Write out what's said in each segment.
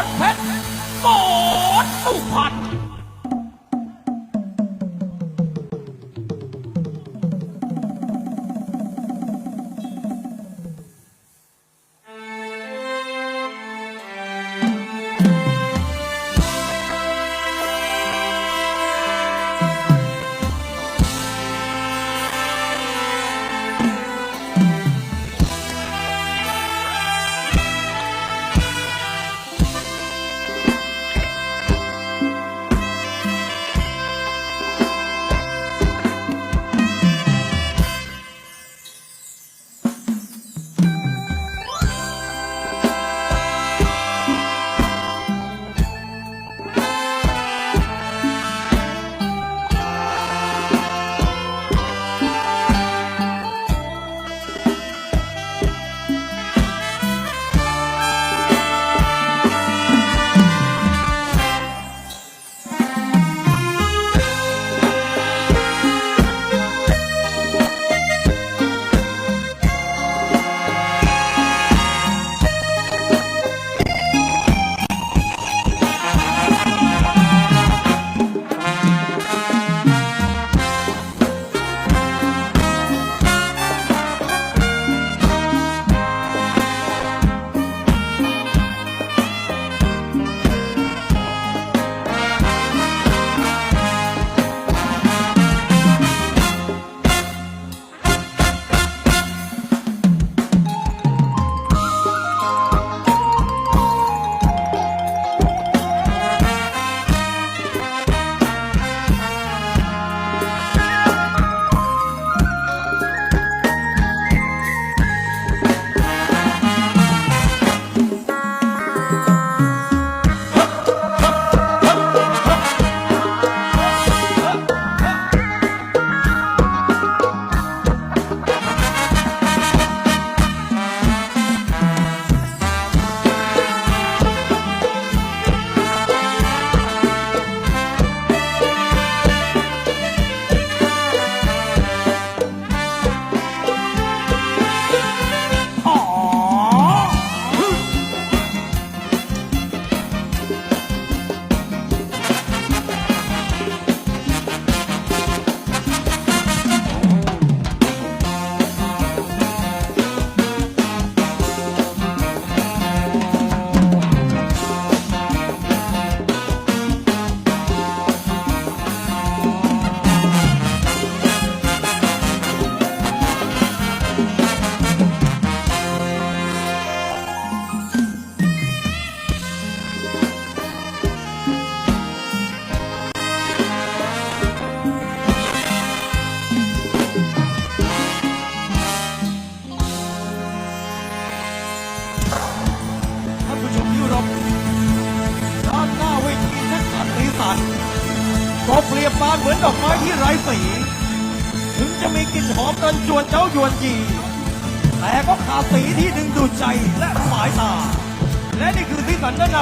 อนเพชรโกดสุพรรณ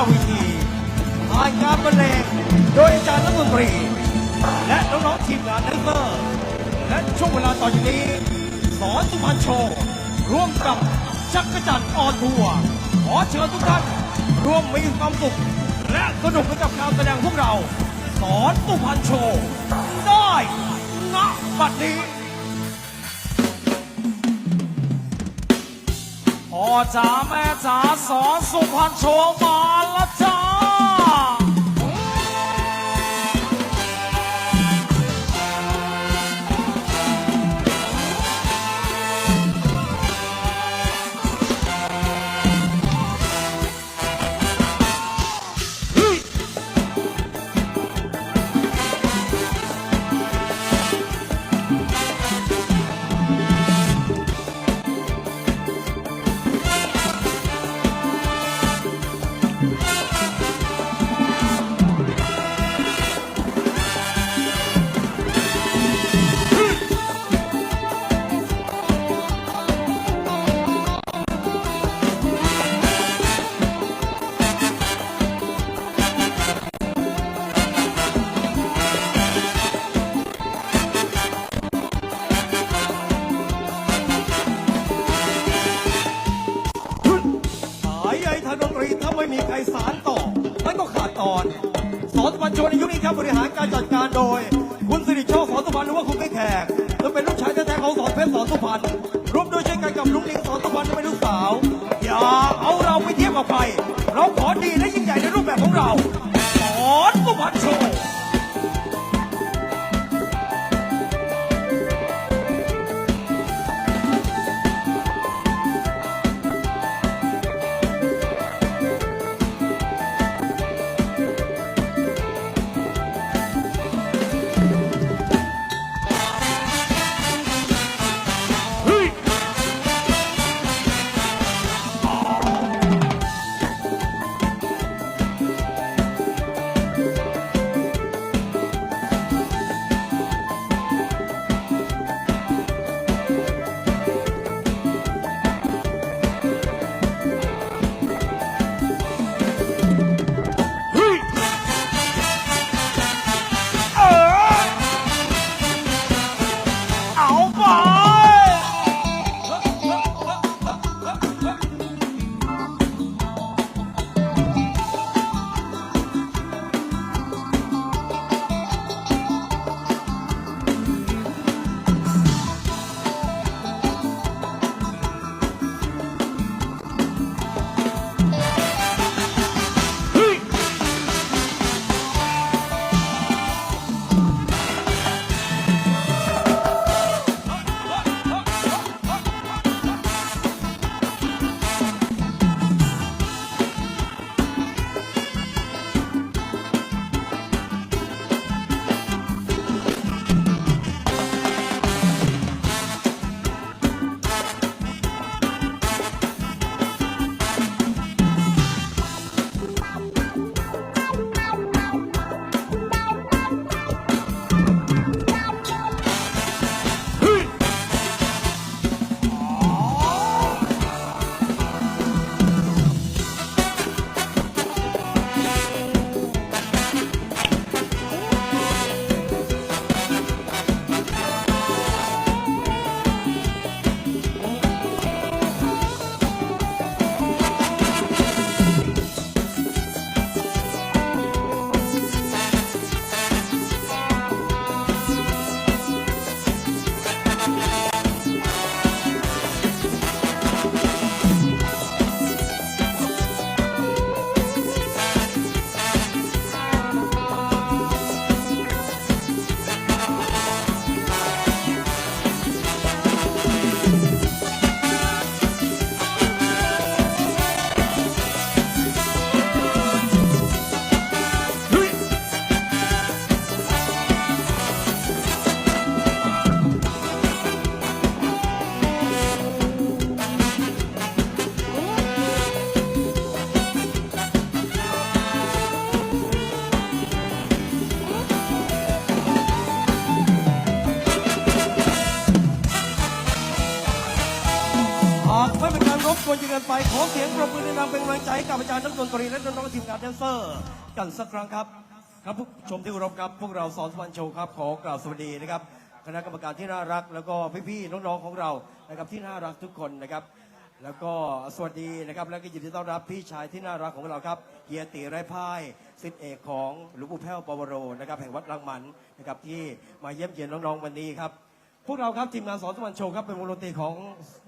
เวทีผ่านการบรรเลงโดยอาจารย์นักดนตรี และน้องๆทีมงานแดนเซอร์และช่วงเวลาต่อจากนี้ สอนสุพรรณโชว์ร่วมกับจักรจันทร์ออนทัวร์ขอเชิญทุกท่านร่วมมีความสุขและสนุกไปกับการแสดงพวกเรา สอนสุพรรณโชว์ได้ณบัดนี้ พ่อจ๋าแม่จ๋าสอนสุพรรณโชว์มาแล้วจ้า กันสักครั้งครับ ครับผู้ชมที่เคารพครับ พวกเราสอนสวรรค์โชว์ครับขอกล่าวสวัสดีนะครับคณะกรรมการที่น่ารัก แล้วก็พี่ๆน้องๆของเรานะครับที่น่ารักทุกคนนะครับ แล้วก็สวัสดีนะครับ แล้วก็ยินดีต้อนรับพี่ชายที่น่ารักของเราครับเฮียตีไร้พ่ายสิทธิเอกของหลวงปู่แพ้วปวโรนะครับแห่งวัดรังมันนะครับที่มาเยี่ยมเยียนน้องๆวันนี้ครับพวกเราครับทีมงานสอนสุพรรณโชว์ครับเป็นวงดนตรีของ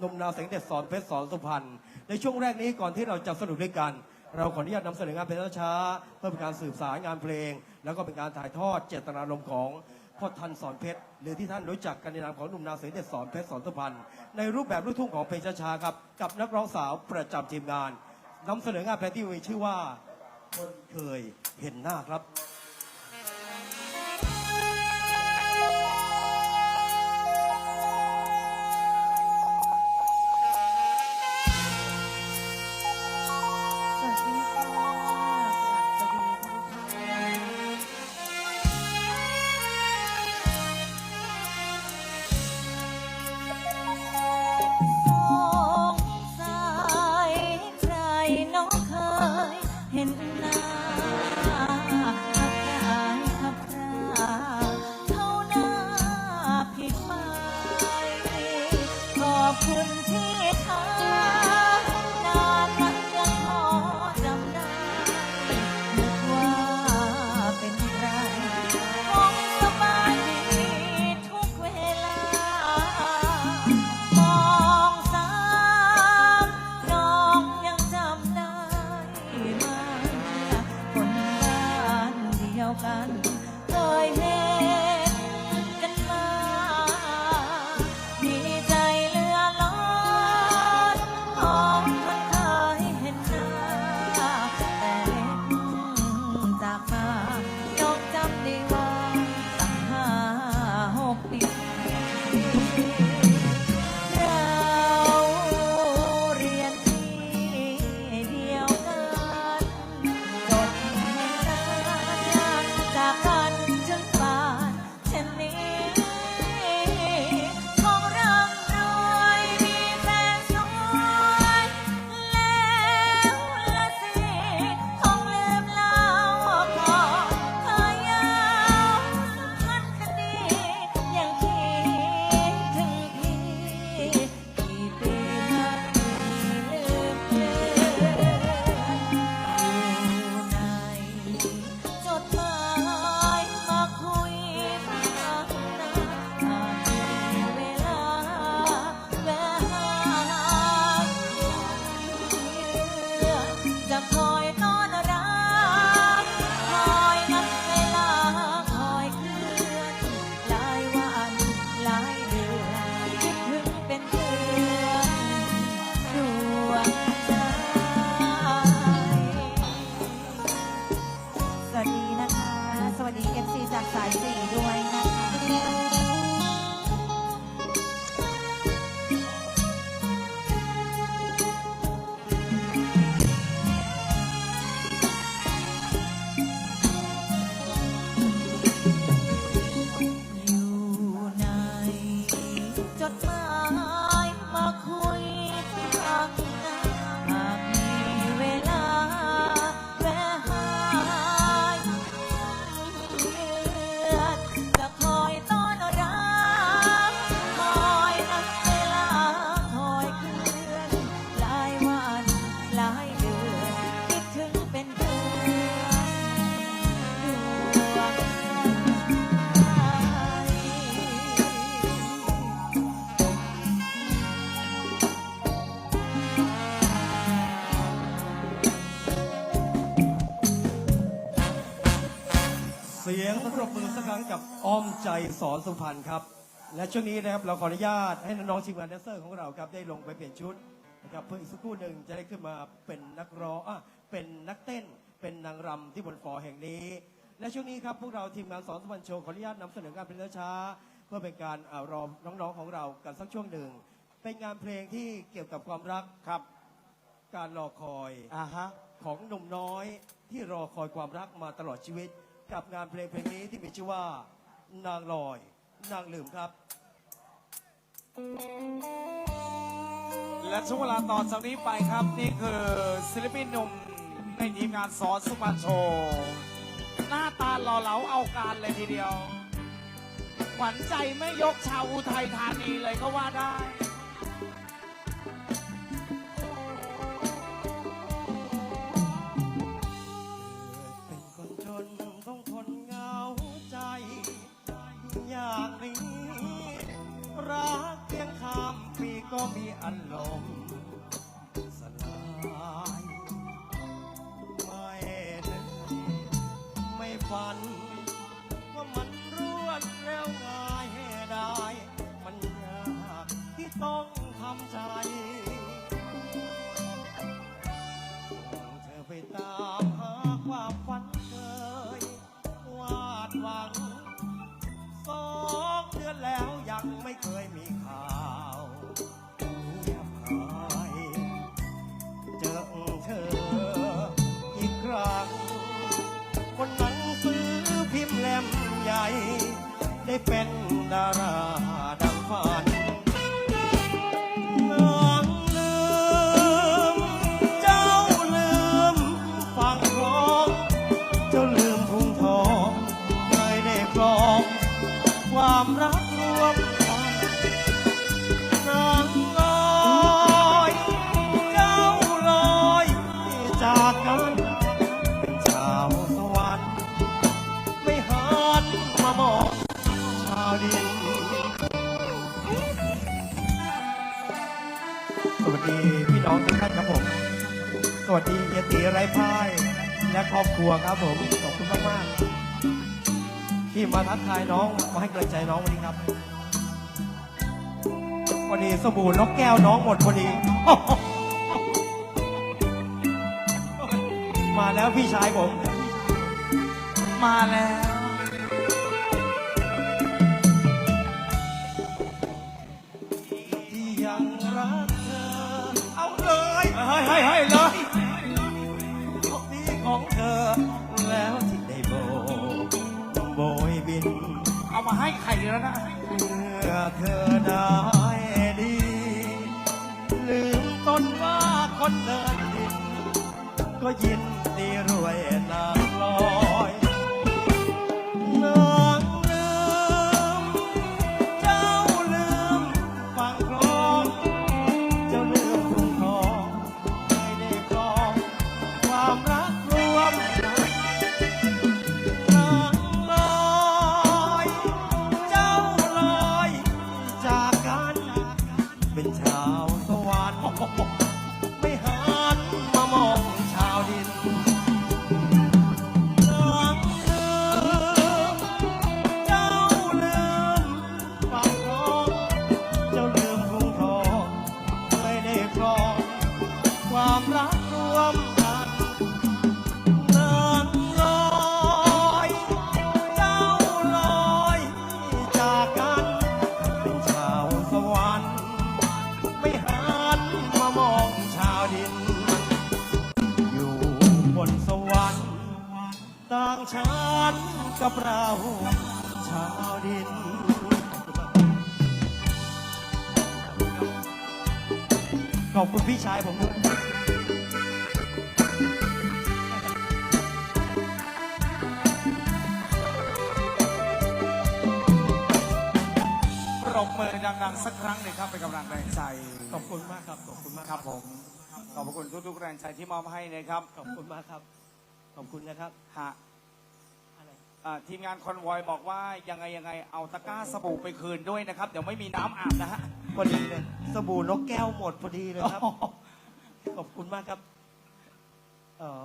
นมนาแสงเด็ดสอนเพชรสอนสุพรรณในช่วงแรกนี้ก่อนที่เราจะสนุกด้วยกัน เราขออนุญาตนำเสนองานเพลงช้าๆเพื่อเป็นการสืบสารงานเพลง แล้วก็เป็นการถ่ายทอดเจตนารมณ์ของพ่อทันสอนเพชรหรือที่ท่านรู้จักกันในนามของหนุ่มนาเสงเด็ดสอนเพชรสอนสุพรรณในรูปแบบลูกทุ่งของเพลงช้าๆครับกับนักร้องสาวประจำทีมงานนำเสนองานเพลงที่มีชื่อว่าคนเคยเห็นหน้าครับ ใจสอนสุพรรณครับ และช่วงนี้นะครับเราขออนุญาตให้น้องๆทีมงานแดนเซอร์ของเราครับได้ลงไปเปลี่ยนชุดนะครับเพื่ออีกสักครู่หนึ่งจะได้ขึ้นมาเป็นนักร้องอะเป็นนักเต้น เป็นนางรำที่บนฟอร์แห่งนี้ และช่วงนี้ครับพวกเราทีมงานสอนสุพรรณโชว์ขออนุญาตนำเสนองานเพลงช้าๆเพื่อเป็นการอ่ารอน้องๆของเรากันสักช่วงหนึ่ง เป็นงานเพลงที่เกี่ยวกับความรักครับ การรอคอย อ่าฮะ ของหนุ่มน้อยที่รอคอยความรักมาตลอดชีวิต กับงานเพลงเพลงนี้ที่มีชื่อว่า นางลอย นางลืมครับ และช่วงเวลาต่อจากนี้ไปครับ นี่คือศิลปินหนุ่มในทีมงานสอนสุมาโชว์หน้าตาหล่อเหลาเอาการเลยทีเดียว ขวัญใจไม่ยกชาวอุทัยธานีเลยก็ว่าได้ ก็มีอันลมสลายไม่นึกไม่ฝัน ดีพี่น้องทุกท่านครับผม สวัสดีเยติไรพ่าย และครอบครัวครับผมขอบคุณมากมากที่มาทักทายน้องมาให้กำลังใจน้องวันนี้ครับวันนี้สบู่นกแก้วน้องหมดพอดีมาแล้วพี่ชายผม มาแล้ว เอามาให้รแล้วนะเมื่อเธอได้ดี ลืมต้นว่าคนเดินดินก็ยินดีรวยนางลอ ชาวดินขอบคุณพี่ชายผมด้วยปรบมือดังๆ สักครั้งหนึ่งครับเป็นกำลังแรงใจ ขอบคุณมากครับ ขอบคุณมากครับผม ขอบพระคุณทุกๆแรงใจที่มอบให้นะครับ ขอบคุณมากครับ ขอบคุณนะครับ ฮะ อะไรอ่าทีมงานคอนวอยบอกว่ายังไงยังไงเอาตะกร้าสบู่ไปคืนด้วยนะครับ เดี๋ยวไม่มีน้ำอาบนะฮะพอดีเลยสบู่นกแก้วหมดพอดีเลยครับ ขอบคุณมากครับเออ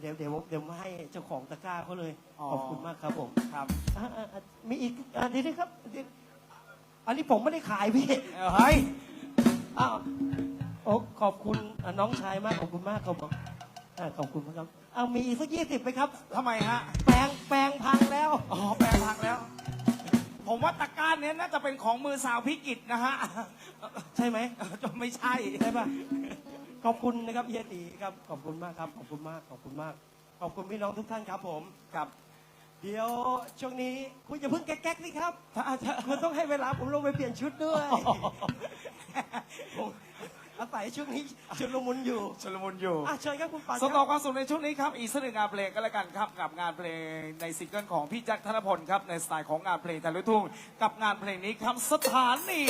เดี๋ยวเดี๋ยวเดี๋ยวมาให้เจ้าของตะกร้าเขาเลยอ๋อขอบคุณมากครับผมครับ อะอะอะมีอีกอะเดียวนะครับเดี๋ยวอันนี้ผมไม่ได้ขายพี่เออเฮ้ยอ้าวโอ้ขอบคุณอะน้องชายมากขอบคุณมากครับผมอะขอบคุณมากครับเอามีอีกสักยี่สิบไหมครับ ทำไมฮะ แปลงแปลง พังแล้ว อ๋อแปลพังแล้ว ผมว่าตะกร้ารเนี้ยน่าจะเป็นของมือสาวพิกิจนะฮะใช่ไหมจะไม่ใช่ใช่ปะขอบคุณนะครับเฮียตีครับขอบคุณมากครับขอบคุณมากขอบคุณมาก ขอบคุณพี่น้องทุกท่านครับผมครับ เดี๋ยวช่วงนี้คุณอย่าเพิ่งแก๊กๆสิครับ ถ้าถ้ามันต้องให้เวลาผมลงไปเปลี่ยนชุดด้วย ผม อาศัยช่วงนี้ชุดลมุนอยู่ชลมุนอยู่อะเชิญครับคุณปานสคต่อรับความสุขในช่วงนี้ครับ อีกสักหนึ่งงานเพลงก็แล้วกันครับกับงานเพลงในซิงเกิลของพี่แจ็คธนพลครับในสไตล์ของงานเพลงแต่ละทุ่งกับงานเพลงนี้ครับสถานี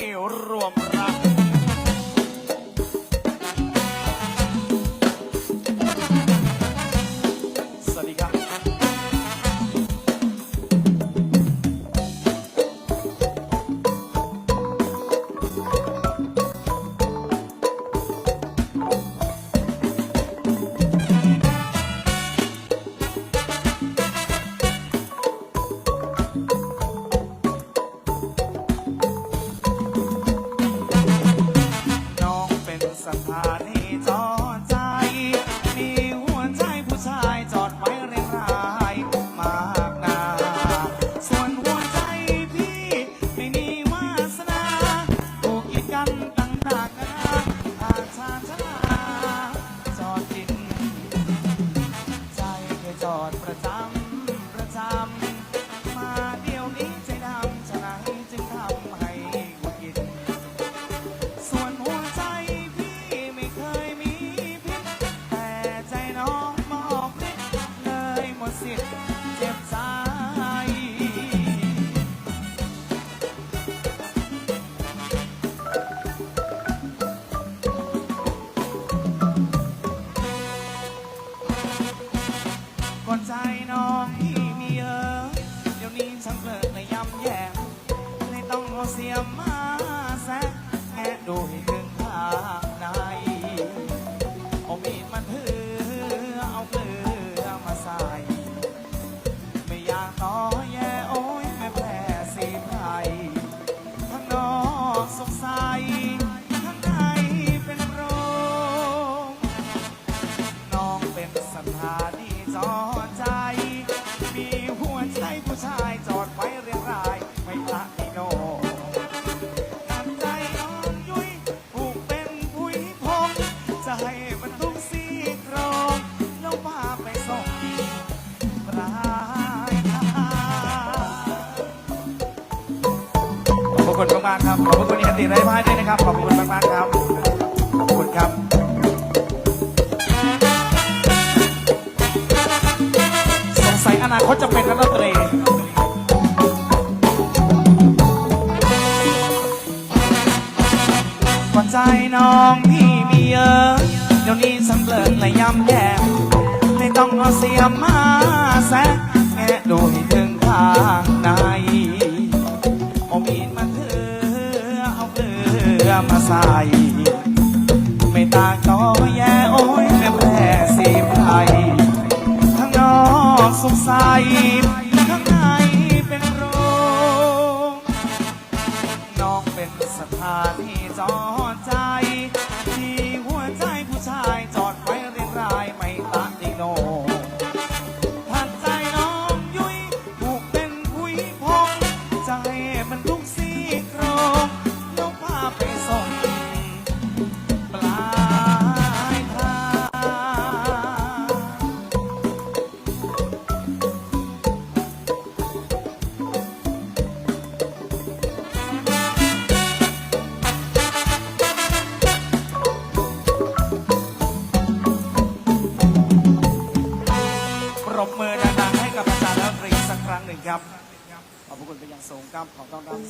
รวมรัก มากๆครับขอบคุณที่ติไร้พ่ายด้วยนะครับขอบคุณมากๆครับขอบคุณครับสงสัยอนาคตจะเป็นนักดนตรีกว่าใจน้องพี่มีเยอะเดี๋ยวนี้สำเริญและย้ำแย่ไม่ต้องเอาเสียมาแซะแงะดูให้ถึงข้างในเอามี อมาใส่ ไม่ต่างต่อแย่โอ้ยแม่แพร่สีไพรทั้งนอกสงสัย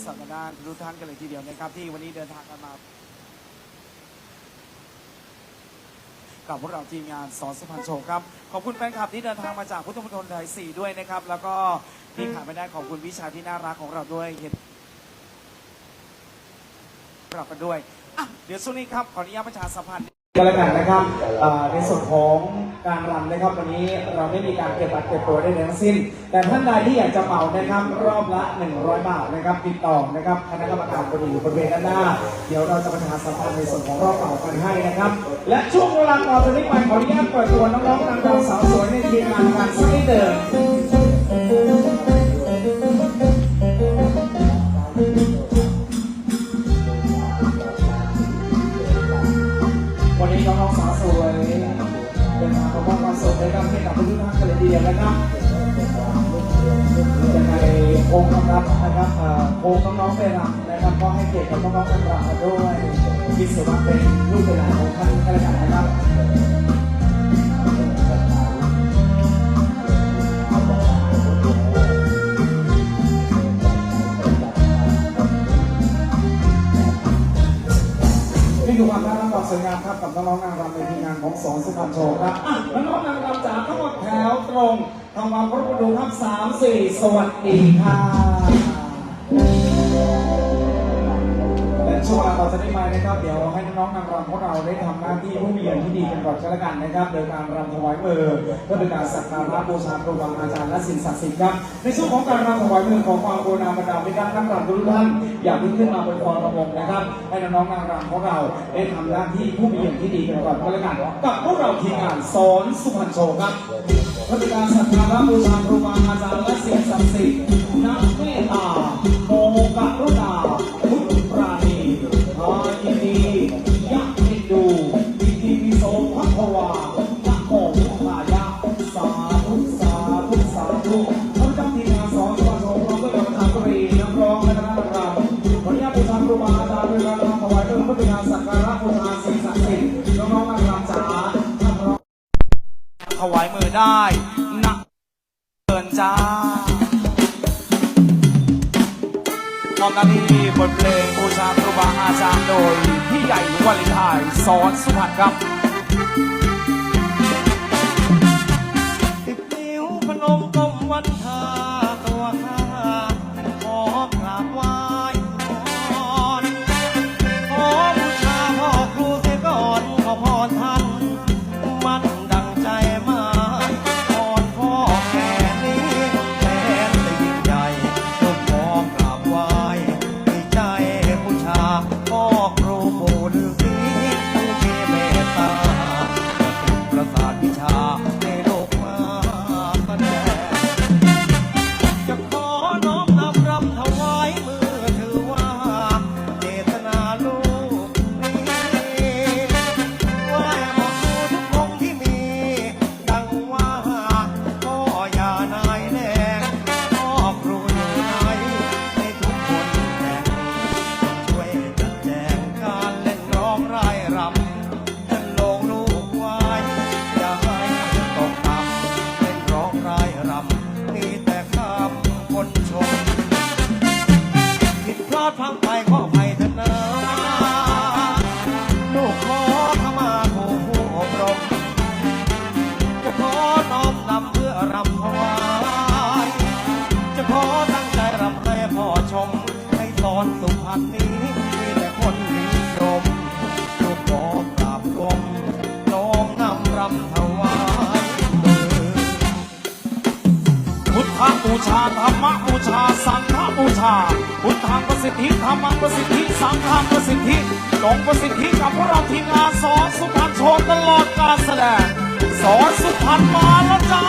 สักการะทุกท่านกันเลยทีเดียวนะครับ ที่วันนี้เดินทางกันมา กับพวกเราทีมงานสอนสุพรรณโชว์ครับ ขอบคุณแฟนคลับที่เดินทางมาจากพุทธมณฑลสายสี่ด้วยนะครับ แล้วก็ที่ขาดไม่ได้ขอบคุณวิชาที่น่ารักของเราด้วยเห็นปรับกันด้วยอะเดี๋ยวช่วงนี้ครับขออนุญาตประชาสัมพันธ์ ก็แล้วกันนะครับในส่วนของการรำนะครับ วันนี้เราไม่มีการเก็บบัตรเก็บตัวได้ทั้งสิ้น แต่ท่านใดที่อยากจะเหมานะครับ รอบละ 100 บาทนะครับติดต่อนะครับคณะกรรมการบริหารบริเวณด้านหน้า เดี๋ยวเราจะประชาสัมพันธ์ในส่วนของรอบเหมากันให้นะครับ และช่วงเวลาต่อจากนี้ไปขออนุญาตเปิดตัวน้องๆนางรำสาวสวยในทีมงานการสักนิดเดิมางมามอบความสุขให้กับให้กับทุกท่านกันเลยทีเดียวนะครับยังไงโค้งคำรับนะครับโค้งน้องๆไปรำนะครับก็ให้เกียรติกับน้องๆกันรำมาด้วยคิดสียว่าเป็นลูกเป็นหลานของท่านกันแล้วกันนะครับนี่คือความน่ารัก สวยงามครับกับน้องๆนางรำในทีมงานของสอนสุพรรณโชว์ครับอะน้องๆนางรำจากทั้งหมดแถวตรงทำความเคารพดูครับสามสี่สวัสดีค่ะ ช่วงเวลาต่อจากนี้ไปนะครับเดี๋ยวให้น้องๆนางรำของเราได้ทำหน้าที่ผู้มีเกียรติที่ดีกันก่อนก็แล้วกันนะครับโดยการรำถวายมือเพื่อเป็นการสักการะบูชาครูบาอาจารย์และสิ่งศักดิ์สิทธิ์ครับในช่วงของการรำถวายมือของความโกราบรรดาพิการนักรำทุกท่านอย่าเพิ่งขึ้นมาบนฟอระบบนะครับ ให้น้องๆนางรำของเราได้ทำหน้าที่ผู้มีเกียรติที่ดีกันก่อนก็แล้วกันกับพวกเราทีมงานสอนสุพรรณโชว์ครับเพื่อเป็นการสักการะบูชาครูบาอาจารย์และสิ่งศักดิ์สิทธิ์นักเมตตาโมกรุณา สักการะบูชาสิ่งศักดิ์สิทธิ์น้องๆนางรำจ๋าท่าร้องถวายมือได้นะเกินจ้ามอบหน้าที่บทเพลงบูชาครูบาอาจารย์โดย พี่ใหญ่วลินไทยสอนสุพรรณครับ สิทธิธรรมังประสิทธิสังฆังประสิทธิลงประสิทธิกับพวกเราทีมงานสอนสุพรรณโชว์ตลอดการแสดงสอนสุพรรณมาแล้วจ้า